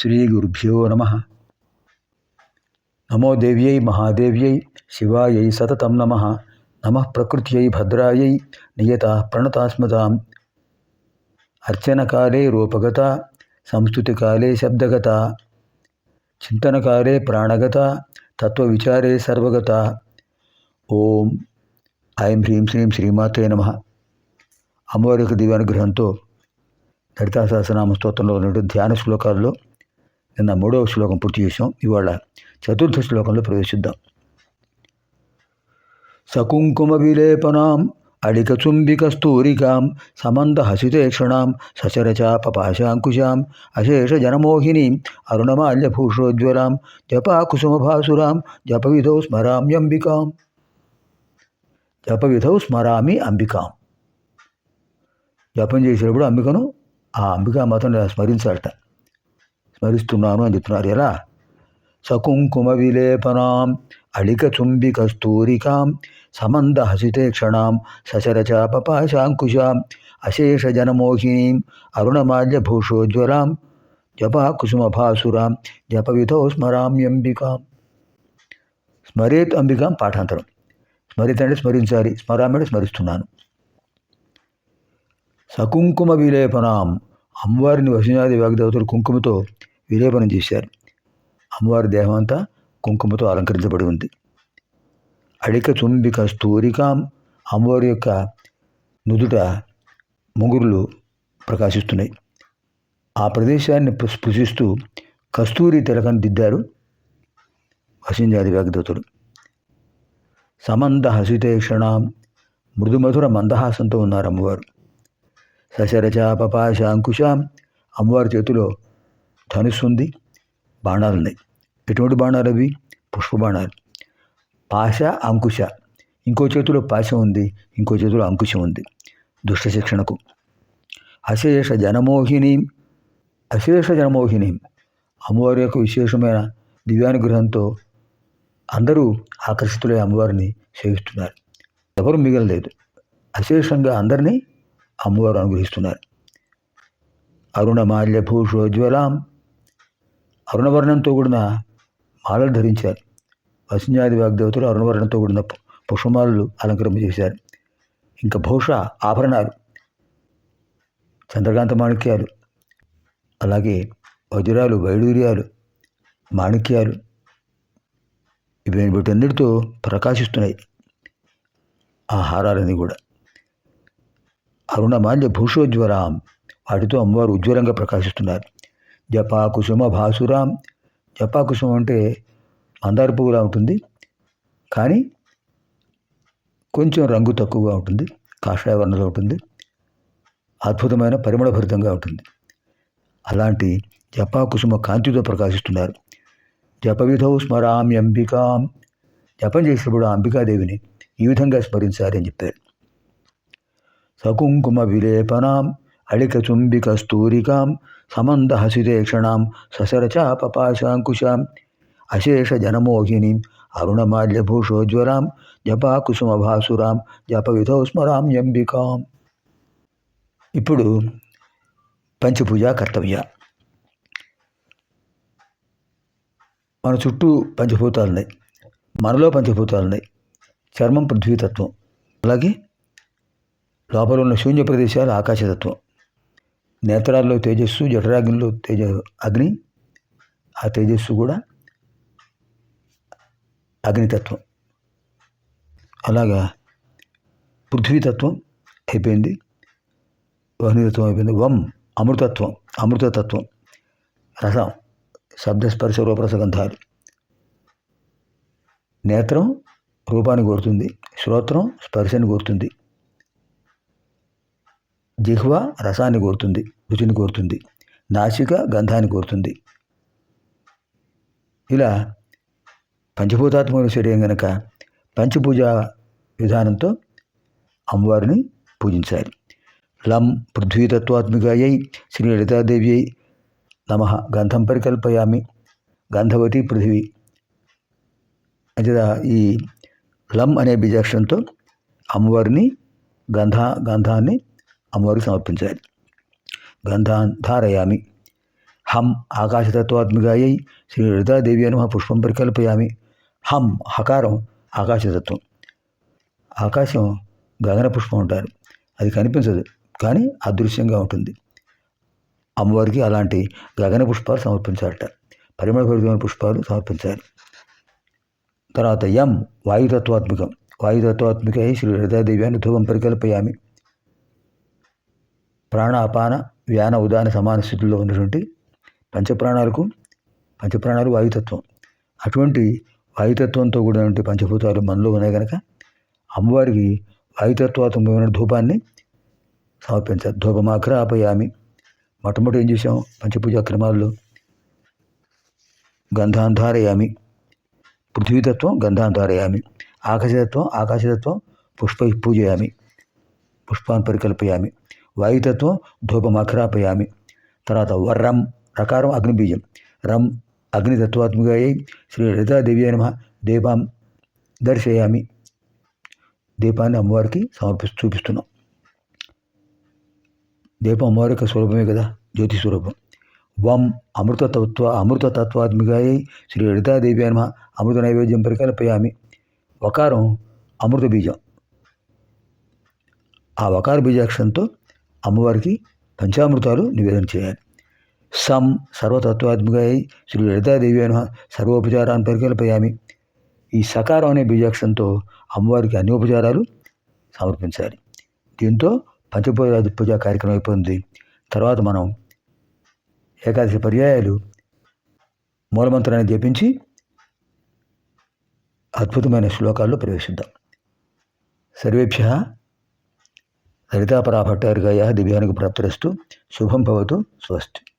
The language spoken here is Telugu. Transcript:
శ్రీగురుభ్యో నమ. నమో దేవ్యై మహాదేవ్యై శివాయై సతతం నమ. నమ ప్రకృత్యై భద్రాయై నియత ప్రణతాస్మతాం అర్చనకాలే రూపగత సంస్కృతికాలే శబ్దగత చింతనకాలే ప్రాణగత తత్వవిచారే సర్వగత. ఓం ఐం హ్రీం శ్రీం శ్రీమాతే నమ. అమ్మవారి యొక్క దివ్యానుగ్రహంతో లలితా సహస్రనామ స్తోత్రంలో ఉన్నటువంటి ధ్యాన శ్లోకాల్లో నిన్న మూడవ శ్లోకం పూర్తి చేసాం ఇవాళ చతుర్థ శ్లోకంలో ప్రవేశిద్దాం. సకుంకుమ విలేపనాం అడిక చుంబిక స్తూరికాం సమంద హసితేక్షణాం సచరచాపపాశాంకుశాం అశేష జనమోహినీం అరుణమాల్యభూషోజ్వలాం జపాకుసుమభాసురాం జపవిధౌ స్మరామ్యంబికాం. జపవిధౌ స్మరామి అంబికాం. జపం చేసేటప్పుడు అంబికను ఆ అంబికా మాత్రం స్మరించాలట. స్మరిస్తున్నాను అని చెప్తున్నారు. ఎలా? సకుంకుమ విలేపనాం అళిక చుంబి కస్తూరికాం సమంద హసితేక్షణాం సచరచాపపాశాంకుశాం అశేష జనమోహినీం అరుణమాల్యభూషోజ్వలాం జపా కుసుమభాసురాం జపవిధౌ స్మరామ్యంబికాం స్మరేత్ అంబికాం పాఠాంతరం. స్మరిత అంటే స్మరించాలి. స్మరామి స్మరిస్తున్నాను. సకుంకుమ విలేపనాం అమ్మవారిని వసనాది వాగ్దేవతలు కుంకుమతో విలేపనం చేశారు. అమ్మవారి దేహం అంతా కుంకుమతో అలంకరించబడి ఉంది. అడిక చుంబిక స్థూరిక అమ్మవారి యొక్క నుదుట ముగురులు ప్రకాశిస్తున్నాయి. ఆ ప్రదేశాన్ని స్పృశిస్తూ కస్తూరి తిలకను దిద్దారు వసింజాది వాగ్దేవతలు సమంద హసితేక్షణాం మృదుమధుర మందహాసంతో ఉన్నారు అమ్మవారు. సశరచాపపాశ అంకుశ అమ్మవారి చేతిలో ధనుసు ఉంది బాణాలు ఉన్నాయి ఎటువంటి బాణాలు అవి? పుష్ప బాణాలు. పాశ అంకుశ. ఇంకో చేతిలో పాశం ఉంది ఇంకో చేతిలో అంకుశం ఉంది. దుష్ట శిక్షణకు అశేష జనమోహిని అశేష జనమోహిని. అమ్మవారి యొక్క విశేషమైన దివ్యానుగ్రహంతో అందరూ ఆకర్షితులై అమ్మవారిని సేవిస్తున్నారు. ఎవరు మిగలలేదు. అశేషంగా అందరినీ అమ్మవారు అనుగ్రహిస్తున్నారు. అరుణమాల్యభూషోజ్వలాం అరుణవర్ణంతో కూడిన మాలలు ధరించారు. వసింజాది వాగ్దేవతలు అరుణవర్ణంతో కూడిన పుష్పమాలలు అలంకరింప చేశారు. ఇంకా బహుశా ఆభరణాలు చంద్రకాంత మాణిక్యాలు అలాగే వజ్రాలు వైడూర్యాలు మాణిక్యాలు ఇవి వీటన్నిటితో ప్రకాశిస్తున్నాయి. ఆ హారాలన్నీ కూడా. అరుణమాల్య భూషోజ్వరాం వాటితో అమ్మవారు ఉజ్వలంగా ప్రకాశిస్తున్నారు. జపా కుసుమ భాసురాం. జపాకుసుమం అంటే మందార పువ్వులా ఉంటుంది. కానీ కొంచెం రంగు తక్కువగా ఉంటుంది. కాషాయ వర్ణలో ఉంటుంది. అద్భుతమైన పరిమళభరితంగా ఉంటుంది. అలాంటి జపా కుసుమ కాంతితో ప్రకాశిస్తున్నారు. జపవిధౌ స్మరామి అంబికాం జపం చేసినప్పుడు ఆ అంబికాదేవిని ఈ విధంగా స్మరించారని చెప్పారు. సకుంకుమ విలేపనాం. అళిక చుంబిక స్తూరికాం హసితేక్షణాం ససరచాపపాశాంకుశాం అశేషజనమోహినీం అరుణమాల్యభూషోజ్వరాం జపాకుసుమభాసురాం జపవిధౌ స్మరామ్యంబికాం ఇప్పుడు పంచపూజ కర్తవ్య. మన చుట్టూ పంచభూతాలున్నాయి. మనలో పంచభూతాలున్నాయి. చర్మం పృథ్వీతత్వం. అలాగే లోపల ఉన్న శూన్య ప్రదేశాలు ఆకాశతత్వం. నేత్రాల్లో తేజస్సు జఠరాగ్నిలో తేజ అగ్ని ఆ తేజస్సు కూడా అగ్నితత్వం. అలాగా పృథ్వీతత్వం అయిపోయింది. వహ్నితత్వం అయిపోయింది. వం అమృతత్వం అమృతతత్వం రసం శబ్దస్పర్శ రూపరసగంధాలు. నేత్రం రూపాన్ని కోరుతుంది శ్రోత్రం స్పర్శని కోరుతుంది. జిహ్వ రసాన్ని కోరుతుంది రుచిని కోరుతుంది నాసిక గంధాన్ని కోరుతుంది. ఇలా పంచభూతాత్మక శరీరం గనక పంచపూజ విధానంతో అమ్మవారిని పూజించాలి. లం పృథ్వీతత్వాత్మికయ్యై శ్రీ లలితాదేవి అయి నమ. గంధం పరికల్పయామి. గంధవతి పృథివీ. అంచేత ఈ లం అనే బీజాక్షరంతో అమ్మవారిని గంధ గంధాన్ని అమ్మవారికి సమర్పించాలి గంధాన్ ధారయామి హం ఆకాశతత్వాత్మికాయై శ్రీ లలితాదేవి అని పుష్పం పరికల్పయామి హం హకారం ఆకాశతత్వం ఆకాశం గగన పుష్పం ఉంటారు అది కనిపించదు కానీ అదృశ్యంగా ఉంటుంది అమ్మవారికి అలాంటి గగన పుష్పాలు సమర్పించాలట పరిమళభరితమైన పుష్పాలు సమర్పించాలి తర్వాత యం వాయుతత్వాత్మికం వాయుతత్వాత్మిక శ్రీ లలితాదేవి అని ధూపం పరికల్పయామి ప్రాణ అపాన వ్యాన ఉదాన సమాన స్థితిలో ఉన్నటువంటి పంచప్రాణాలకు పంచప్రాణాలు వాయుతత్వం. అటువంటి వాయుతత్వంతో కూడినటువంటి పంచభూతాలు మనలో ఉన్నాయి కనుక అమ్మవారికి వాయుతత్వాత్మకమైన ధూపాన్ని సమర్పించాలి. ధూపమాగ్ర ఆపయామి మొట్టమొదటి ఏం చేసాం పంచపూజా క్రమాల్లో గంధాంధారయామి. పృథ్వీతత్వం గంధాంధారయామి. ఆకాశతత్వం ఆకాశతత్వం పుష్ప పూజయామి. పుష్పాన్ని పరికల్పయామి. వాయుతత్వం ధూపమఖరాపయామి. తర్వాత వర్రం రకారం అగ్నిబీజం. రం అగ్నితత్వాత్మికాయై శ్రీ లలితాదేవి నమ దీపం దర్శయామి. దీపాన్ని అమ్మవారికి సమర్పిస్తూ చూపిస్తున్నాం. దీపం అమ్మవారి యొక్క స్వరూపమే కదా జ్యోతి స్వరూపం. వం అమృతతత్వ అమృతతత్వాత్మికాయై శ్రీ లలితాదేవి నమ అమృత నైవేద్యం పరికల్పయామి. వకారం అమృత బీజం ఆ వకార బీజాక్షరంతో అమ్మవారికి పంచామృతాలు నివేదన చేయాలి. సం సర్వతత్వాత్మికై శ్రీ లలితాదేవి అను సర్వోపచారాన్ని పరికల్పయామి. ఈ సకారం అనే బీజాక్షరంతో అమ్మవారికి అన్ని ఉపచారాలు సమర్పించాలి. దీంతో పంచపూజాది పూజా కార్యక్రమం అయిపోయింది. తర్వాత మనం ఏకాదశి పర్యాయాలు మూలమంత్రాన్ని జపించి అద్భుతమైన శ్లోకాల్లో ప్రవేశిద్దాం. సర్వేభ్య లలితాపరా భట్టారికాయ దివ్యానికి ప్రాప్తిరస్తు. శుభం భవతు స్వస్తి.